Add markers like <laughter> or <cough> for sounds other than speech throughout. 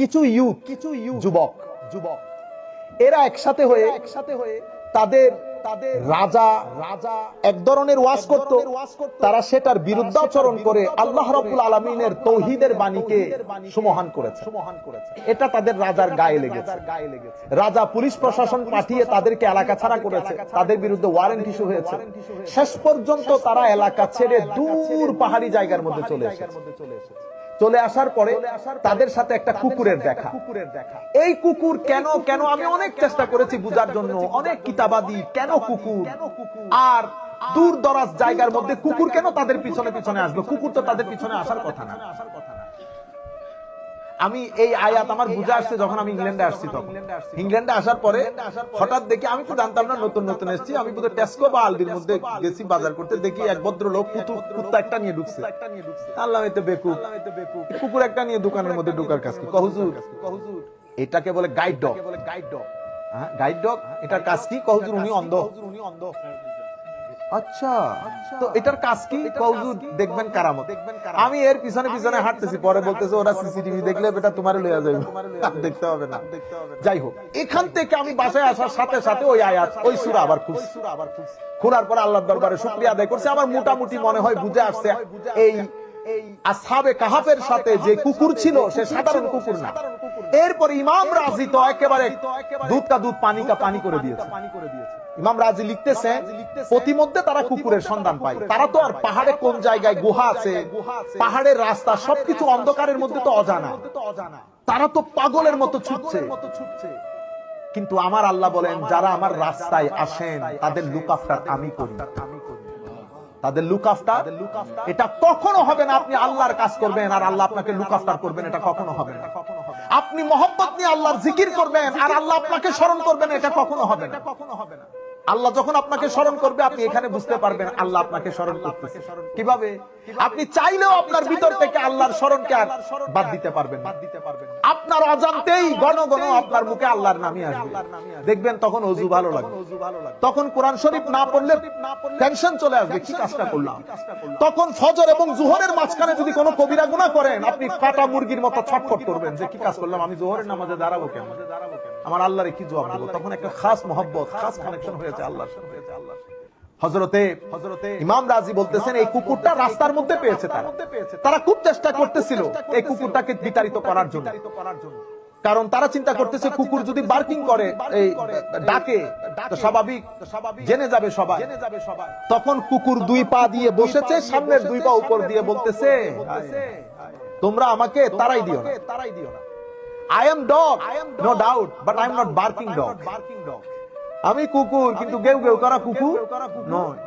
কিছু ইউথ কিছু যুবক যুবক। এরা একসাথে হয়ে একসাথে হয়ে তাদের তাদের রাজা রাজা এক ধরনের ওয়াজ করত। তারা সেটার বিরুদ্ধাচরণ করে আল্লাহ রাব্বুল আলামিনের তৌহিদের বাণীকে সুমহান করেছে। সুমহান করেছে। এটা তাদের রাজার গায়ে লেগেছে। গায়ে লেগেছে। রাজা পুলিশ প্রশাসন পাঠিয়ে তাদেরকে এলাকা ছাড়া করেছে। তাদের বিরুদ্ধে ওয়ারেন্ট ইস্যু হয়েছে। শেষ পর্যন্ত তারা এলাকা ছেড়ে দূর পাহাড়ি জায়গার মধ্যে চলে এসেছে। চলে আসার পরে তাদের সাথে একটা কুকুরের দেখা। কুকুরের দেখা। এই কুকুর কেন কেন আমি অনেক চেষ্টা করেছি বুঝার জন্য। অনেক কিতাবাদি কেন কুকুর? আর দূর দরাজ জায়গার মধ্যে কুকুর কেন তাদের পিছনে পিছনে আসবে? কুকুর তো তাদের পিছনে আসার কথা না। আমি এই আয়াত আমার বুঝে আসছে যখন আমি ইংল্যান্ডে আসছি তখন। ইংল্যান্ডে আসার পরে হঠাৎ দেখি আমি তো জানতাম না নতুন নতুন এসেছি আমি বোধহয় টেস্কো বা আলদির মধ্যে গেছি বাজার করতে দেখি এক ভদ্রলোক কুতু কুত্তা একটা নিয়ে ঢুকছে। আল্লাহ এতে বেকুব। কুকুর একটা নিয়ে দোকানের মধ্যে ঢুকার কাজ কি? কহুজুর এটাকে বলে guide dog guide dog guide dog এটার কাজ কি? কহুজুর উনি অন্ধ উনি অন্ধ। আচ্ছা। তো এটার কাজ কি? দেখবেন কারামত। আমি এর পিছনে পিছনে হাঁটতেছি পরে বলতেছে ওরা সিসিটিভি দেখলে বেটা তোমার লইয়া <laughs> যাবে <laughs> দেখতে হবে না। যাই হোক এখান থেকে আমি বাসায় আসার সাথে সাথে ওই আয়াত ওই সুরা আবার খুব আবার খোলার পর আল্লাহর দরবারে শুকরিয়া আদায় করছে। আমার মোটামুটি মনে হয় বুঝে আসছে এই এই আসহাবে কাহাফের সাথে যে কুকুর ছিল সে সাধারণ কুকুর না। এরপর ইমাম রাজি তো একেবারে দুধ কা দুধ পানি কা পানি করে দিয়েছে। পানি করে দিয়েছে। ইমাম রাজি লিখতেছে প্রতিমধ্যে তারা কুকুরের সন্ধান পায়। তারা তো আর পাহাড়ে কোন জায়গায় গুহা আছে পাহাড়ের রাস্তা সবকিছু অন্ধকারের মধ্যে তো অজানা। তারা তো পাগলের মতো ছুটছে। কিন্তু আমার আল্লাহ বলেন যারা আমার রাস্তায় আসেন তাদের লুক আফটার আমি করি। তাদের লুক আফটার এটা কখনো হবে না আপনি আল্লাহর কাজ করবেন আর আল্লাহ আপনাকে লুক আফটার করবেন এটা কখনো হবে না। আপনি মহব্বত নিয়ে আল্লাহর জিকির করবেন আর আল্লাহ আপনাকে স্মরণ করবেন এটা কখনো হবে না। কখনো হবে না। আল্লাহ যখন আপনাকে স্মরণ করবে, আপনি এখানে বুঝতে পারবেন আল্লাহ আপনাকে স্মরণ করতেছে। কীভাবে? আপনি চাইলেও আপনার ভিতর থেকে আল্লাহর স্মরণকে আর বাদ দিতে পারবেন বাদ দিতে পারবেন আপনার অজান্তেই গণ গণ আপনার মুখে আল্লাহর নামই আসবে। দেখবেন তখন অজু ভালো লাগবে। তখন কোরআন শরীফ না পড়লে টেনশন চলে আসবে কি কাজটা করলাম? তখন ফজর এবং জোহরের মাঝখানে যদি কোনো কবিরা গুনাহ করেন আপনি কাটা মুরগির মতো ছটফট করবেন যে কি কাজ করলাম আমি জোহরের নামাজে দাঁড়াবো কেন? আমার আল্লাহরে কি জবাব দেবো? তখন একটা খাস মহব্বত খাস কানেকশন হয়েছে আল্লাহর সাথে হয়েছে আল্লাহর সাথে। হজরতে হজরতে ইমাম রাজি বলতেছেন এই কুকুরটা রাস্তার মধ্যে পেয়েছে তারা। তারা খুব চেষ্টা করতেছিল এই কুকুরটাকে বিতাড়িত করার জন্য। কারণ তারা চিন্তা করতেছে কুকুর যদি বার্কিং করে এই ডাকে স্বাভাবিক জেনে যাবে সবাই। তখন কুকুর দুই পা দিয়ে বসেছে সামনের দুই পা উপর দিয়ে বলতেছে তোমরা আমাকে তারাই দিও না। তারাই দিও না। I am dog I am no doubt but I am not barking dog barking dog আমি কুকুর কিন্তু গেউ গেউ করা কুকুর? নয়।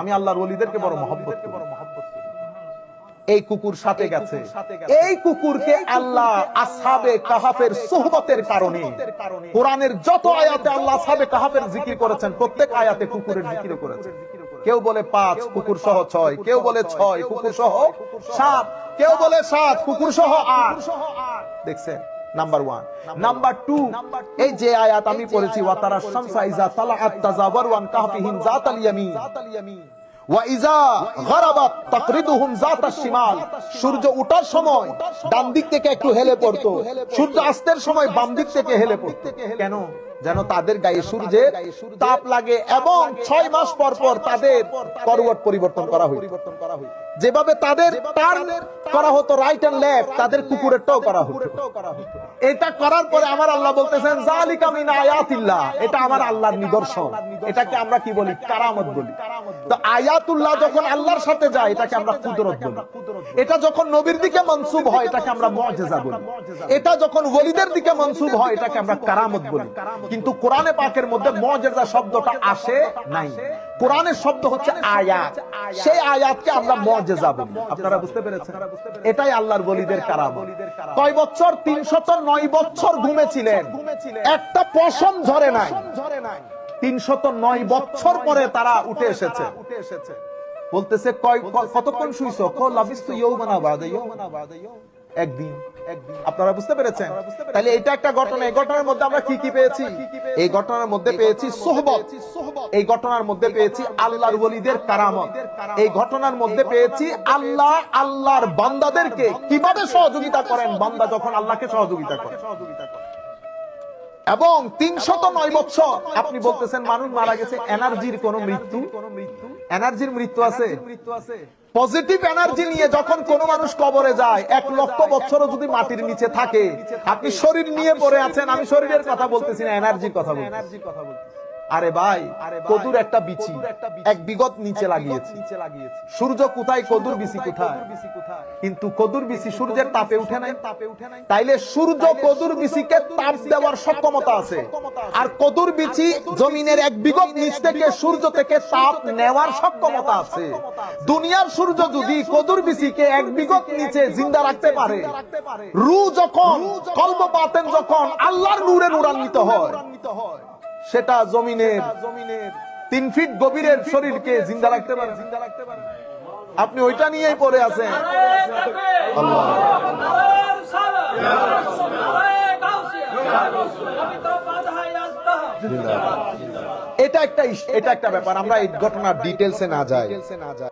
আমি আল্লাহর বড় মহব্বত এই কুকুর সাথে গেছে। এই কুকুরকে আল্লাহ কাহাফের সোহবতের কারণে। কোরআনের যত আয়াতে আল্লাহ আসহাবে কাহাফের জিকির করেছেন প্রত্যেক আয়াতে কুকুরের জিকির করেছেন। কেউ বলে পাঁচ কুকুর সহ ছয় কেউ বলে ছয় কুকুর সহ সাত কেউ বলে সাত কুকুর সহ আট। দেখছেন? নাম্বার ওয়ান নাম্বার টু এই যে আয়াত আমি পড়েছি ওয়াতারা শামসা ইজা তালাআত তাজাওয়ার ওয়ান কাহফিহিম জাতাল ইয়ামিন। সূর্য ওঠার সময় ডান দিক থেকে একটু হেলে পড়তো। সূর্য অস্তের সময় বাম দিক থেকে হেলে পড়তো। কেন? যেন তাদের গায়ে সূর্যের তাপ লাগে এবং ছয় মাস পর পর তাদের করবট পরিবর্তন করা হয় পরিবর্তন করা হয় যেভাবে তাদের টার্ন করা হতো রাইট এন্ড লেফট তাদের কুকুরেরটাও করা হতো। এটা করার পরে আমার আল্লাহ বলতেছেন, জালিকা মিন আয়াতিল্লাহ। এটা আমার আল্লাহর নিদর্শন। এটাকে আমরা কি বলি? কারামত বলি। তো আয়াতুল্লাহ যখন আল্লাহর সাথে যায়, এটাকে আমরা কুদরত বলি। এটা যখন নবীর দিকে মনসুব হয়, এটাকে আমরা মুআজিজা বলি। এটা যখন ওলিদের দিকে মনসুব হয়, এটাকে আমরা কারামত বলি। কিন্তু কোরআনে পাকের মধ্যে মুআজিজা শব্দটা আসে নাই। কোরআনের শব্দ হচ্ছে আয়াত। সেই আয়াতকে আমরা আপনারা বুঝতে পেরেছেন? এটাই আল্লাহর বলিদের কারাম কয় বছর? 309 বছর ঘুমেছিলেন। একটা পশম ঝরে নাই। ঝরে নাই তিনশত নয় বছর পরে তারা উঠে এসেছে। উঠে এসেছে বলতেছে, কয় কতক্ষণ শুইছো? কো লাবিস্তু ইয়াউমানা বাদা ইয়াউম একদিন আপনারা বুঝতে পেরেছেন? তাহলে এটা একটা ঘটনা। এই ঘটনার মধ্যে আমরা কি কি পেয়েছি? এই ঘটনার মধ্যে পেয়েছি সোহবত। এই ঘটনার মধ্যে পেয়েছি আল্লাহর ওলিদের কারামত। এই ঘটনার মধ্যে পেয়েছি আল্লাহ, আল্লাহর বান্দাদেরকে কীভাবে সহযোগিতা করেন? বান্দা যখন আল্লাহকে সহযোগিতা করে। এবং তিনশত নয় বছর আপনি বলতেছেন মানুষ মারা গেছে, এনার্জির কোন মৃত্যু? এনার্জির মৃত্যু আছে। পজিটিভ এনার্জি নিয়ে যখন কোন মানুষ কবরে যায় এক লক্ষ বছরও যদি মাটির নিচে থাকে আপনি শরীর নিয়ে পড়ে আছেন আমি শরীরের কথা বলতেছি না এনার্জির কথা বলতেছি। আরে ভাই কদুর একটা বিচি। এক বিগত নিচে লাগিয়েছি। সূর্য কোথায় কদুর বিচি কোথায় কিন্তু কদুর বিচি সূর্যের তাপে উঠে নাই। তাইলে সূর্য কদুর বিচিকে তাপ দেওয়ার সক্ষমতা আছে। আর কদুর বিচি জমিনের এক বিগত নিচ থেকে সূর্য থেকে তাপ নেওয়ার সক্ষমতা আছে। দুনিয়ার সূর্য যদি কদুর বিচিকে এক বিগত নিচে জিন্দা রাখতে পারে। রু যখন কল্প পাতেন যখন আল্লাহর নূরে নূরান্বিত হয়। সেটা জমিনের জমিনের তিন ফিট গভীরের শরীরকে জিন্দা রাখতে পারে। জিন্দা রাখতে পারে আপনি ওইটা নিয়েই পড়ে আছেন। এটা একটা এটা একটা ব্যাপার। আমরা এই ঘটনার ডিটেলসে না যাই।